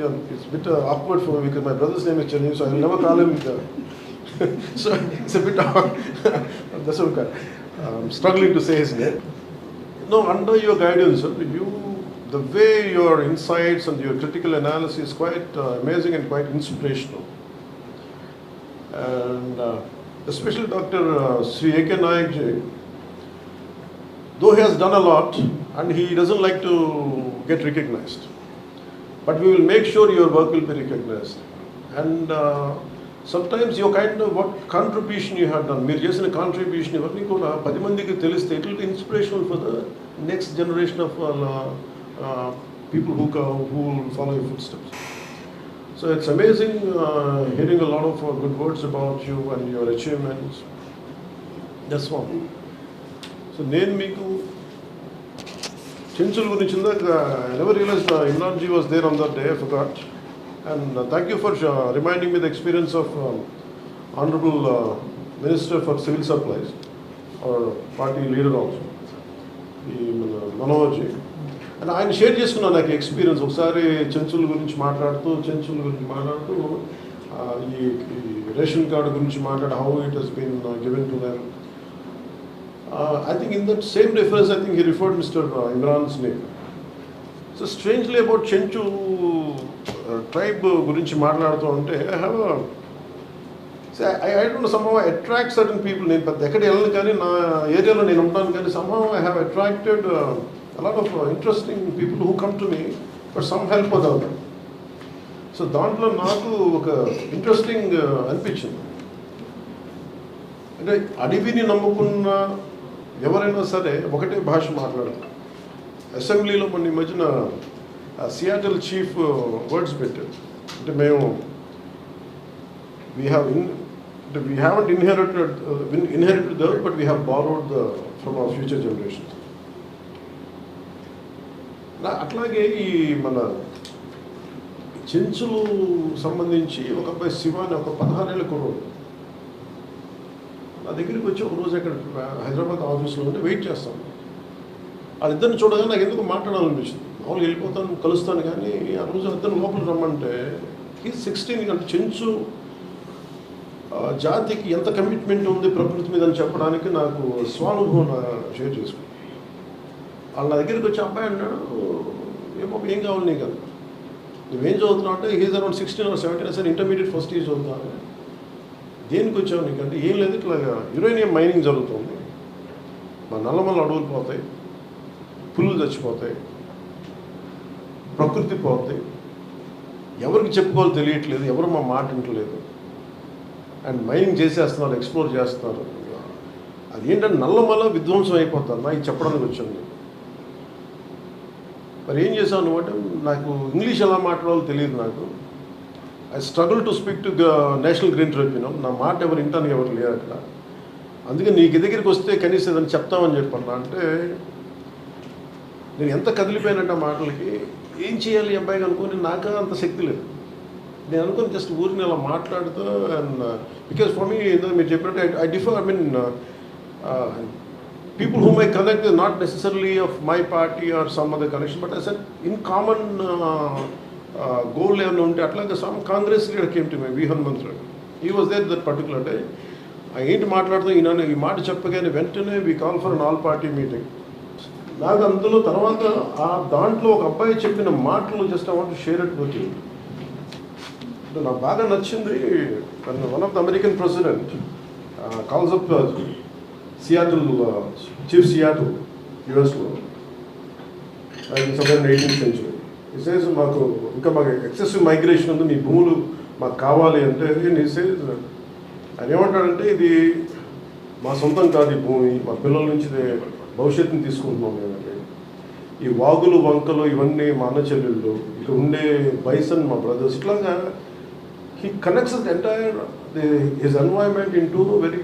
It's a bit uh, awkward for me because my brother's name is Chiranjeevi, so I will never call him. So it's a bit awkward. That's okay. I'm struggling to say his name. No, under your guidance, you the way your insights and your critical analysis is quite uh, amazing and quite inspirational. And uh, especially Dr. Uh, Sri A.K. Nayak though he has done a lot and he doesn't like to get recognized, but we will make sure your work will be recognized. And uh, sometimes your kind of what contribution you have done, మీరు చేసిన contribution ఇవన్నీ కూడా పది మందికి తెలిస్తే it will be inspirational for the next generation of people who who follow you footsteps So it's amazing uh, hearing a lot of uh, good words about you and your achievements. That's one. So నేను మీకు చెంచుల గురించి ఇందాక ever realise Imran ji was there on that day forgot and thank you for reminding me the experience of honourable minister for civil supplies or party leader also ఈ మన Manoj and ఆయన share చేసుకున్నాను నాకు ఎక్స్పీరియన్స్ ఒకసారి చెంచుల గురించి మాట్లాడుతూ చెంచుల గురించి మాట్లాడుతూ ఈ రేషన్ కార్డు గురించి మాట్లాడు how it has been given to them I think in that same reference I think he referred mister Imran's name so strangely about Chenchu tribe గురించి మాట్లాడుతూ ఉంటే I have I I don't somehow attract certain people నేను పెద్ద ఎక్కడ వెళ్ళను కానీ నా ఏరియాలో నేను ఉంటాను కానీ somehow I have attracted a lot of interesting people who come to me but some help other so దాంట్లో నాకు ఒక ఇంట్రెస్టింగ్ అనిపించింది. అంటే అడవిని నమ్ముకున్న ఎవరైనా సరే ఒకటే భాష మాట్లాడతారు అసెంబ్లీలో మొన్న మధ్యన సియాటల్ చీఫ్ వర్డ్స్ పెట్టారు. అంటే మేము వీ హ్యావ్ ఇన్ అంటే we haven't inherited inherited the but we have borrowed the from our future generation అట్లాగే ఈ మన చెంచులు సంబంధించి ఒక అబ్బాయి శివాని ఒక పదహారేళ్ళ కుర్రోడు. నా దగ్గరికి వచ్చి ఒక రోజు అక్కడ హైదరాబాద్ ఆఫీస్లో ఉంటే వెయిట్ చేస్తాను వాళ్ళిద్దరిని చూడగానే నాకు ఎందుకు మాట్లాడాలనిపిస్తుంది మామూలుగా వెళ్ళిపోతాను కలుస్తాను కానీ ఆ రోజు ఇద్దరు లోపల రమ్మంటే ఈ సిక్స్టీన్ అంటే చెంచు జాతికి ఎంత కమిట్మెంట్ ఉంది ప్రకృతి మీద అని చెప్పడానికి నాకు స్వానుభవం షేర్ చేసుకున్నాను వాళ్ళ నా దగ్గరికి వచ్చి అబ్బాయి అన్నాడు ఏమో ఏం కావాలి నీకు? అన్న నువ్వేం చదువుతున్నావు అంటే he's around sixteen or seventeen sir intermediate first year చదువుతాను. దేనికి వచ్చావు నీకు అంటే ఏం లేదు ఇట్లా యురేనియం మైనింగ్ జరుగుతుంది. మా నల్లమల్ల అడవులు పోతాయి పుల్లు చచ్చిపోతాయి ప్రకృతి పోతాయి. ఎవరికి చెప్పుకోవాలో తెలియట్లేదు ఎవరు మా మాట వింటలేదు. అండ్ మైనింగ్ చేసేస్తున్నారు ఎక్స్ప్లోర్ చేస్తున్నారు. అది ఏంటంటే నల్లమల్ల విధ్వంసం అయిపోతారు నాకు చెప్పడానికి వచ్చింది మరి ఏం చేశావు అంటే నాకు ఇంగ్లీష్ ఎలా మాట్లాడాలో తెలియదు నాకు. I struggle to speak to national green tribunal నా మాట ఎవరు వింటానికి ఎవరు లేరు అక్కడ. అందుకే నీకు దగ్గరికి వస్తే కనీసం ఏదైనా చెప్తామని చెప్పన్నా అంటే నేను ఎంత కదిలిపోయానంటే ఆ మాటలకి ఏం చేయాలి ఈ అబ్బాయికి అనుకుని నాకు అంత శక్తి లేదు. నేను అనుకుని జస్ట్ ఊరిని అలా మాట్లాడుతూ అండ్ బికాస్ ఫర్ మీ ఏదో మీరు చెప్పినట్టు I differ I mean people whom I connect is not necessarily of my party or some other connection, but in common in common uh, goal ఏమైనా ఉంటే అట్లాగే some Congress leader came to my V Hanumanth he was there that particular day ఏంటి మాట్లాడుతూ ఈయన ఈ మాట చెప్పగానే వెంటనే we call for an all party meeting నాకు అందులో తర్వాత ఆ దాంట్లో ఒక అబ్బాయి చెప్పిన మాటలు just I want share it with you నాకు బాగా నచ్చింది one of the American president calls up Seattle chief Seattle యుఎస్లో సెవెన్ సెంచురీ ఇసేజ్ మాకు ఇంకా మాకు ఎక్సెసివ్ మైగ్రేషన్ ఉంది. మీ భూములు మాకు కావాలి అంటే ఇసేజ్ ఆయన ఏమంటాడంటే ఇది మా సొంతం కాదు ఈ భూమి. మా పిల్లల నుంచి భవిష్యత్తుని తీసుకుంటున్నాం మేమంటే ఈ వాగులు వంకలు ఇవన్నీ మా అన్న చెల్లెళ్ళు ఇక్కడ ఉండే బైసన్ మా బ్రదర్స్ ఇట్లాగా he connects entire his environment in to very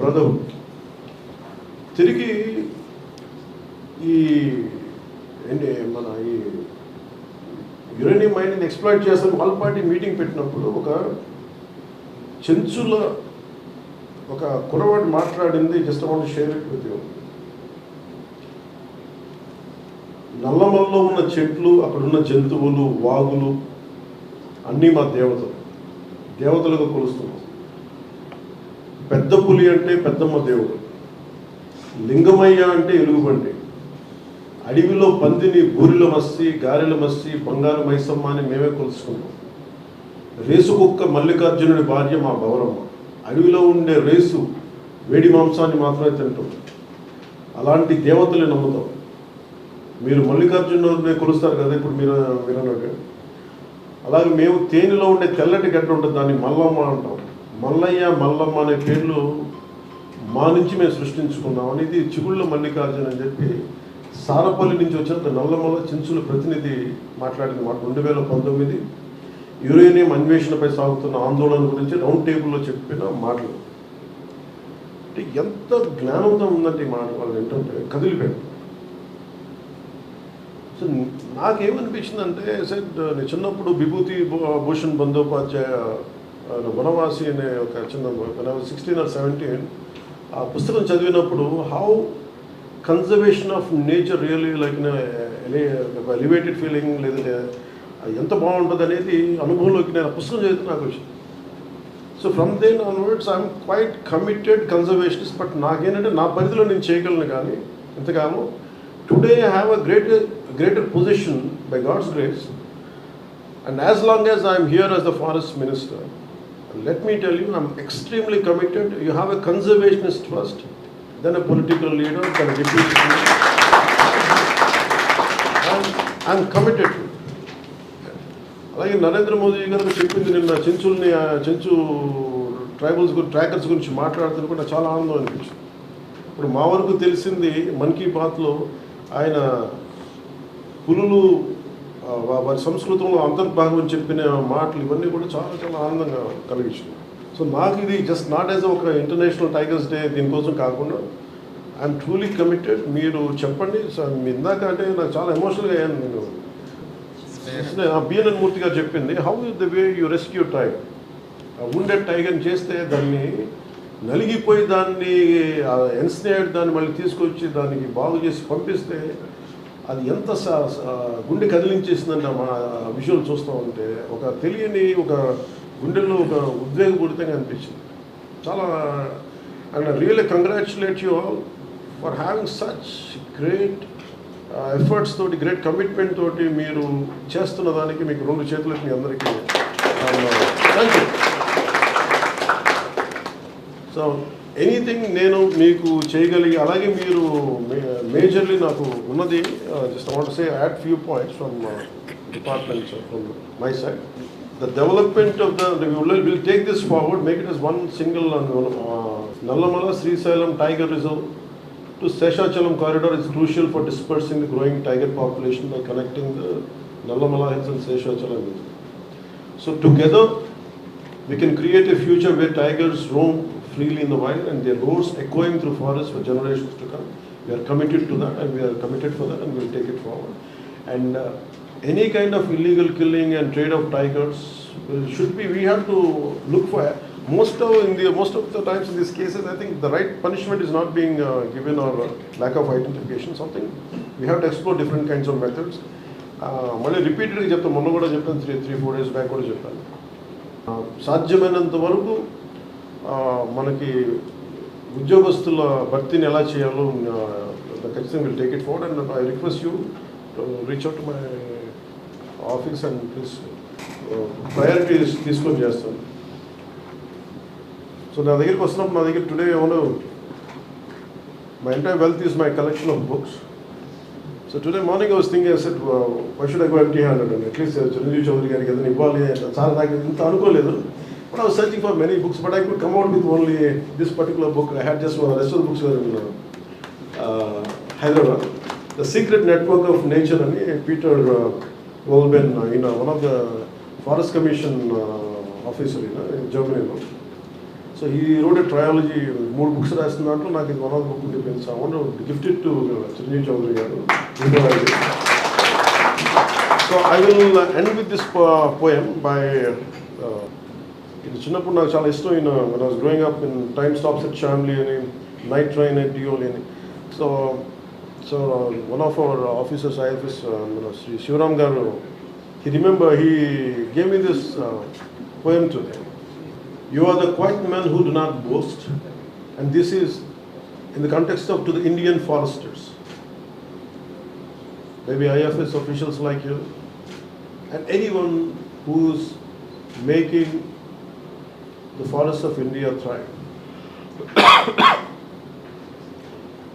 brotherhood తిరిగి ఈ ఏంటి మన ఈ యురేనియం మైనింగ్ ఎక్స్ప్లాయిట్ చేస్తాను ఆల్ పార్టీ మీటింగ్ పెట్టినప్పుడు ఒక చెంచుల ఒక కులవాడు మాట్లాడింది just want share with you నల్లమల్లో ఉన్న చెట్లు అక్కడ ఉన్న జంతువులు వాగులు అన్నీ మా దేవతలు. దేవతలుగా కొలుస్తున్నాం పెద్ద పులి అంటే పెద్దమ్మ దేవుడు. లింగమయ్య అంటే ఎలుగుబండి అడవిలో పందిని బూరిల మస్సి గారెల మస్సి బంగారు మైసమ్మ అని మేమే కొలుసుకున్నాం. రేసు కుక్క మల్లికార్జునుడి భార్య మా గౌరమ్మ. అడవిలో ఉండే రేసు వేడి మాంసాన్ని మాత్రమే తింటాం అలాంటి దేవతలు నమ్ముతాం. మీరు మల్లికార్జునుడిని కొలుస్తారు కదా ఇప్పుడు మీరు మీరు అలాగే మేము తేనెలో ఉండే తెల్లటి గడ్డ ఉంటుంది దాన్ని మల్లమ్మ అంటాం. మల్లయ్య మల్లమ్మ అనే పేర్లు మా నుంచి మేము సృష్టించుకున్నాం అనేది చిగుళ్ళ మల్లికార్జున అని చెప్పి సారపల్లి నుంచి వచ్చిన నల్లమల్ల చించుల ప్రతినిధి మాట్లాడింది మాట రెండు వేల పంతొమ్మిది యురేనియం అన్వేషణపై సాగుతున్న ఆందోళన గురించి రౌండ్ టేబుల్లో చెప్పిన మాటలు. అంటే ఎంత జ్ఞానంతో ఉందంటే ఈ మాట వాళ్ళు ఏంటంటే కదిలిపోయాడు సో నాకేమనిపించిందంటే సెట్ నేను చిన్నప్పుడు విభూతి భూషణ్ బందోపాధ్యాయ వనవాసి అనే ఒక చిన్న సిక్స్టీన్ ఆర్ సెవెంటీన్ ఆ పుస్తకం చదివినప్పుడు how conservation of nature really like elevated feeling లేదంటే ఎంత బాగుంటుంది అనేది అనుభవంలోకి నేను ఆ పుస్తకం చదివితే నాకు వచ్చింది so from then onwards I'm quite committed conservationist but నాకేంటంటే నా పరిధిలో నేను చేయగలను కానీ ఎంతగానో today I have a great greater position by God's grace and as long as I'm here as the forest minister let me tell you I'm extremely committed you have a conservationist first then a political leader then deputy I'm committed అలాగే నరేంద్ర మోదీ గారు చెప్పింది నిన్న చెంచుల్ని ఆ Chenchu tribals గురించి trackers గురించి మాట్లాడుతున్న కూడా నాకు చాలా ఆనందం అనిపించింది. ఇప్పుడు మా వరకు తెలిసింది మన్ కీ బాత్లో ఆయన పులులు వారి సంస్కృతంలో అంతర్భాగం చెప్పిన మాటలు ఇవన్నీ కూడా చాలా చాలా ఆనందంగా కలిగించింది. సో నాకు ఇది జస్ట్ నాట్ యాజ్ ఒక ఇంటర్నేషనల్ టైగర్స్ డే దీనికోసం కాకుండా ఐఎమ్ ట్రూలీ కమిటెడ్ మీరు చెప్పండి. సో మీ ఇందాక అంటే నాకు చాలా ఎమోషనల్గా అయ్యాను నేను. బిఎన్ఎన్ మూర్తి గారు చెప్పింది how the way you rescue tiger ఉండే టైగర్ని చేస్తే దాన్ని నలిగిపోయి దాన్ని ఎన్స్నేడ్ దాన్ని మళ్ళీ తీసుకొచ్చి దానికి బాగు చేసి పంపిస్తే అది ఎంత గుండె కదిలించేసిందంటే మా విజువల్ చూస్తూ ఉంటే ఒక తెలియని ఒక గుండెల్లో ఒక ఉద్వేగపూరితంగా అనిపించింది. చాలా and really congratulate you all for having such great efforts తోటి గ్రేట్ కమిట్మెంట్ తోటి మీరు చేస్తున్న దానికి మీకు రెండు చేతులకు మీ అందరికీ థ్యాంక్ యూ సో ఎనీథింగ్ నేను మీకు చేయగలిగి అలాగే మీరు మేజర్లీ నాకు ఉన్నది just want say add few points from departments from my side the development of the, we will we'll take this forward, make it as one single uh, uh Nallamala Srisalam Tiger Reserve to Seshachalam corridor is crucial for dispersing the growing tiger population by connecting the Nallamala Hills and Seshachalam Hills. So together, we can create a future where tigers roam freely in the wild and their roars echoing through forests for generations to come. We are committed to that and we are committed for that and we will take it forward. And uh, any kind of illegal killing and trade of tigers will, should be, we have to look for, most of, in the, most of the times in these cases, I think the right punishment is not being uh, given or uh, lack of identification, something. We have to explore different kinds of methods. Uh, మళ్ళీ రిపీటెడ్గా చెప్తాను మొన్న కూడా చెప్పాను three three four days back కూడా చెప్పాను ఆ, సాధ్యమైనంత వరకు ఆ, మనకి ఉద్యోగస్తుల భర్తీని ఎలా చేయాలో ఆ, ఖచ్చితంగా will take it forward and I request you reach out my office and please priorities తీసుకొని చేస్తాను సో నా దగ్గరికి వస్తున్నప్పుడు నా దగ్గర టుడే ఏమో my entire wealth is my collection of books so today morning was thing set why should I go empty handed అండి at least Chiranjeevi Chowdary గారికి ఏదైనా ఇవ్వాలి చాలా నాకు ఇంత అనుకోలేదు. But I was searching for many books but I could come out with only this particular book I had just rest of books Hyderabad the secret network of nature అని Peter Wohlleben ఈయన one of the forest commission officer ఈయన జర్మనీలో so ఈ road trilogy మూడు books రాసిన దాంట్లో నాకు ఇది వన్ ఆఫ్ బుక్ డిపెండ్స్ అవ్వండి want gifted to Chiranjeevi Chowdary గారు. So I will end with this poem by ఇది చిన్నప్పుడు నాకు చాలా ఇష్టం ఈయన when I was growing up time stops at Shamli అని నైట్ ట్రైన్ ఎట్ డియోలి అని. So So one of our officers, IFS, uh, Sri Shivaram Garu, he remember he gave me this uh, poem today. You are the quiet men who do not boast, and this is in the context of to the Indian foresters, maybe IFS officials like you, and anyone who's making the forests of India thrive.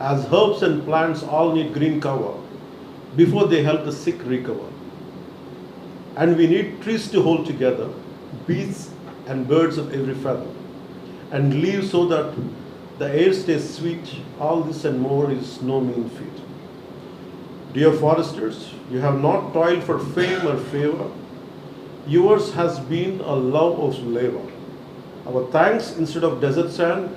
as herbs and plants all need green cover before they help the sick recover. And we need trees to hold together, beasts and birds of every feather, and leaves so that the air stays sweet. All this and more is no mean feat. Dear foresters, you have not toiled for fame or favor. Yours has been a love of labor. Our thanks instead of desert sand